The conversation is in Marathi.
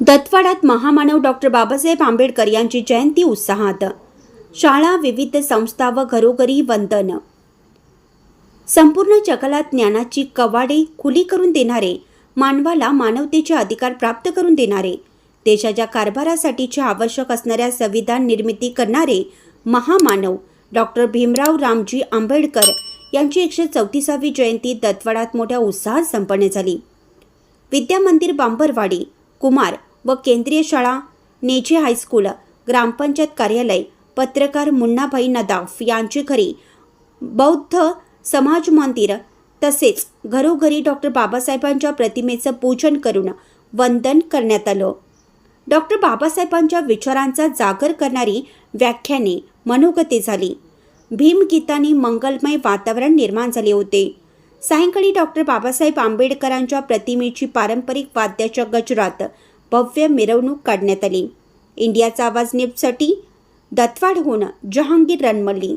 दत्तवाड्यात महामानव डॉक्टर बाबासाहेब आंबेडकर यांची जयंती उत्साहात. शाळा विविध संस्था व घरोघरी वंदन. संपूर्ण जगाला ज्ञानाची कवाडे खुली करून देणारे मानवाला मानवतेचे अधिकार प्राप्त करून देणारे देशाच्या कारभारासाठीचे आवश्यक असणाऱ्या संविधान निर्मिती करणारे महामानव डॉक्टर भीमराव रामजी आंबेडकर यांची एकशे चौतीसावी जयंती दत्तवाडात मोठ्या उत्साहात संपन्न झाली. विद्यामंदिर बांबरवाडी कुमार व केंद्रीय शाळा नेचे हायस्कूल ग्रामपंचायत कार्यालय पत्रकार मुन्नाभाई नदाफ यांचे घरी बौद्ध समाज मंदिर तसेच घरोघरी डॉक्टर बाबासाहेबांच्या प्रतिमेचं पूजन करून वंदन करण्यात आलं. डॉक्टर बाबासाहेबांच्या विचारांचा जागर करणारी व्याख्याने मनोगते झाली. भीमगीताने मंगलमय वातावरण निर्माण झाले होते. सायंकाळी डॉक्टर बाबासाहेब आंबेडकरांच्या प्रतिमेची पारंपरिक वाद्याच्या गजरात भव्य मिरवणूक काढण्यात आली. इंडियाचा आवाज न्यूजसाठी दत्तवाडहून जहांगीर रणमल्ली.